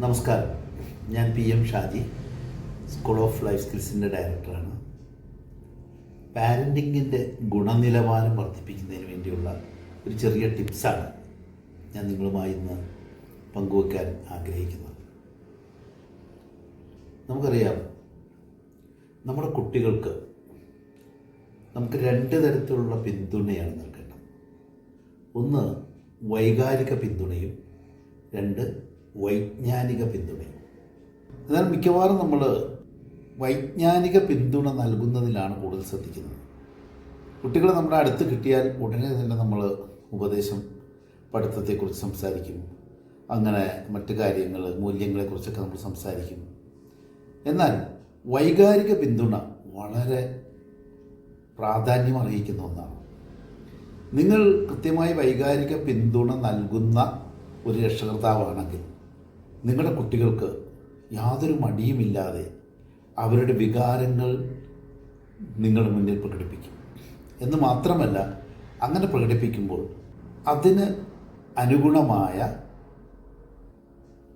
നമസ്കാരം. ഞാൻ P M Shaji school of life സ്കിൽസിന്റെ ഡയറക്ടറാണ് പാരന്റിങ്ങിന്റെ ഗുണനിലവാരം വർദ്ധിപ്പിക്കുന്നതിന് വേണ്ടിയുള്ള ഒരു ചെറിയ ടിപ്സാണ് ഞാൻ നിങ്ങളുമായി ഇന്ന് പങ്കുവെക്കാൻ ആഗ്രഹിക്കുന്നത്. നമുക്കറിയാം നമ്മുടെ കുട്ടികൾക്ക് നമുക്ക് രണ്ട് തരത്തിലുള്ള പിന്തുണയാണ് നൽകേണ്ടത്. ഒന്ന് വൈകാരിക പിന്തുണയും. രണ്ട് വൈജ്ഞാനിക പിന്തുണയും എന്നാൽ മിക്കവാറും നമ്മൾ വൈജ്ഞാനിക പിന്തുണ നൽകുന്നതിലാണ് കൂടുതൽ ശ്രദ്ധിക്കുന്നത്. കുട്ടികൾ നമ്മുടെ അടുത്ത് കിട്ടിയാൽ ഉടനെ തന്നെ നമ്മൾ ഉപദേശം പഠിത്തത്തെക്കുറിച്ച് സംസാരിക്കും. അങ്ങനെ മറ്റു കാര്യങ്ങൾ മൂല്യങ്ങളെക്കുറിച്ചൊക്കെ നമ്മൾ സംസാരിക്കും. എന്നാൽ വൈകാരിക പിന്തുണ വളരെ പ്രാധാന്യം അർഹിക്കുന്ന ഒന്നാണ്. നിങ്ങൾ കൃത്യമായി വൈകാരിക പിന്തുണ നൽകുന്ന ഒരു രക്ഷകർത്താവാണെങ്കിൽ നിങ്ങളുടെ കുട്ടികൾക്ക് യാതൊരു മടിയുമില്ലാതെ അവരുടെ വികാരങ്ങൾ നിങ്ങളുടെ മുന്നിൽ പ്രകടിപ്പിക്കും. എന്ന് മാത്രമല്ല അങ്ങനെ പ്രകടിപ്പിക്കുമ്പോൾ അതിന് അനുഗുണമായ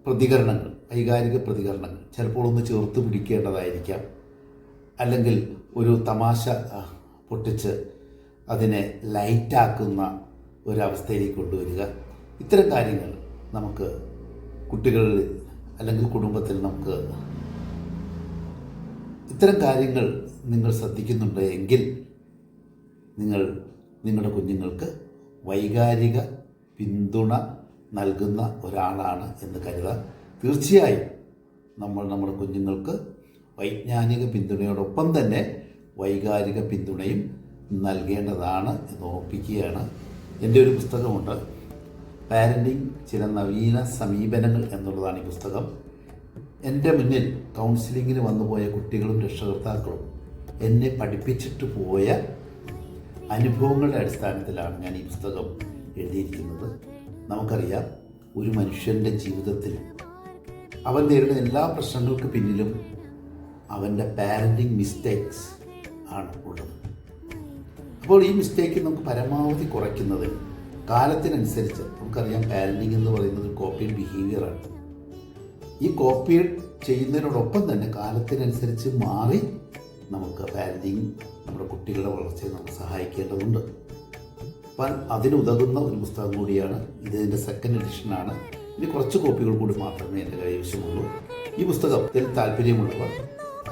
പ്രതികരണങ്ങൾ വൈകാരിക പ്രതികരണങ്ങൾ ചിലപ്പോൾ ഒന്ന് ചേർത്ത് പിടിക്കേണ്ടതായിരിക്കാം. അല്ലെങ്കിൽ ഒരു തമാശ പൊട്ടിച്ച് അതിനെ ലൈറ്റാക്കുന്ന ഒരവസ്ഥയിലേക്ക് കൊണ്ടുവരിക. ഇത്തരം കാര്യങ്ങൾ നമുക്ക് കുട്ടികളിൽ അല്ലെങ്കിൽ കുടുംബത്തിൽ നമുക്ക് ഇത്തരം കാര്യങ്ങൾ നിങ്ങൾ ശ്രദ്ധിക്കുന്നുണ്ട് എങ്കിൽ നിങ്ങൾ നിങ്ങളുടെ കുഞ്ഞുങ്ങൾക്ക് വൈകാരിക പിന്തുണ നൽകുന്ന ഒരാളാണ് എന്ന് കരുതാം. തീർച്ചയായും നമ്മൾ നമ്മുടെ കുഞ്ഞുങ്ങൾക്ക് വൈജ്ഞാനിക പിന്തുണയോടൊപ്പം തന്നെ വൈകാരിക പിന്തുണയും നൽകേണ്ടതാണ് എന്ന് ഓർപ്പിക്കുകയാണ്. എന്റെ ഒരു പുസ്തകമുണ്ട്. പാരന്റിങ് ചില നവീന സമീപനങ്ങൾ എന്നുള്ളതാണ് ഈ പുസ്തകം. എന്റെ മുന്നിൽ കൗൺസിലിങ്ങിന് വന്നുപോയ കുട്ടികളും രക്ഷകർത്താക്കളും എന്നെ പഠിപ്പിച്ചിട്ട് പോയ അനുഭവങ്ങളുടെ അടിസ്ഥാനത്തിലാണ് ഞാൻ ഈ പുസ്തകം എഴുതിയിരിക്കുന്നത്. നമുക്കറിയാം ഒരു മനുഷ്യന്റെ ജീവിതത്തിൽ അവൻ നേരിടുന്ന എല്ലാ പ്രശ്നങ്ങൾക്ക് പിന്നിലും അവന്റെ പാരന്റിങ് മിസ്റ്റേക്സ് ആണ് ഉള്ളത്. അപ്പോൾ ഈ മിസ്റ്റേക്ക് നമുക്ക് പരമാവധി കുറയ്ക്കുന്നത് കാലത്തിനനുസരിച്ച് നമുക്കറിയാം പാരന്റിങ് എന്ന് പറയുന്നത് കോപ്പിയഡ് ബിഹേവിയറാണ് ഈ കോപ്പി ചെയ്യുന്നതിനോടൊപ്പം തന്നെ കാലത്തിനനുസരിച്ച് മാറി നമുക്ക് പാരന്റിങ് നമ്മുടെ കുട്ടികളുടെ വളർച്ചയെ നമുക്ക് സഹായിക്കേണ്ടതുണ്ട്. അപ്പം അതിനുതകുന്ന ഒരു പുസ്തകം കൂടിയാണ്. ഇതിന്റെ സെക്കൻഡ് എഡിഷനാണ് ഇനി കുറച്ച് കോപ്പികൾ കൂടി മാത്രമേ എന്റെ കൈവശമുള്ളൂ ഈ പുസ്തകത്തിൽ താല്പര്യമുള്ളവർ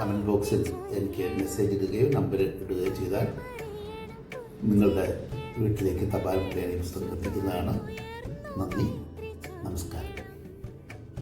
കമന്റ് ബോക്സിൽ എനിക്ക് മെസ്സേജ് ഇടുകയോ നമ്പർ ഇടുകയോ ചെയ്താൽ നിങ്ങളുടെ വീട്ടിലേക്ക് തപാൽ പുസ്തകം എത്തിക്കുന്നതാണ്. നന്ദി. നമസ്കാരം.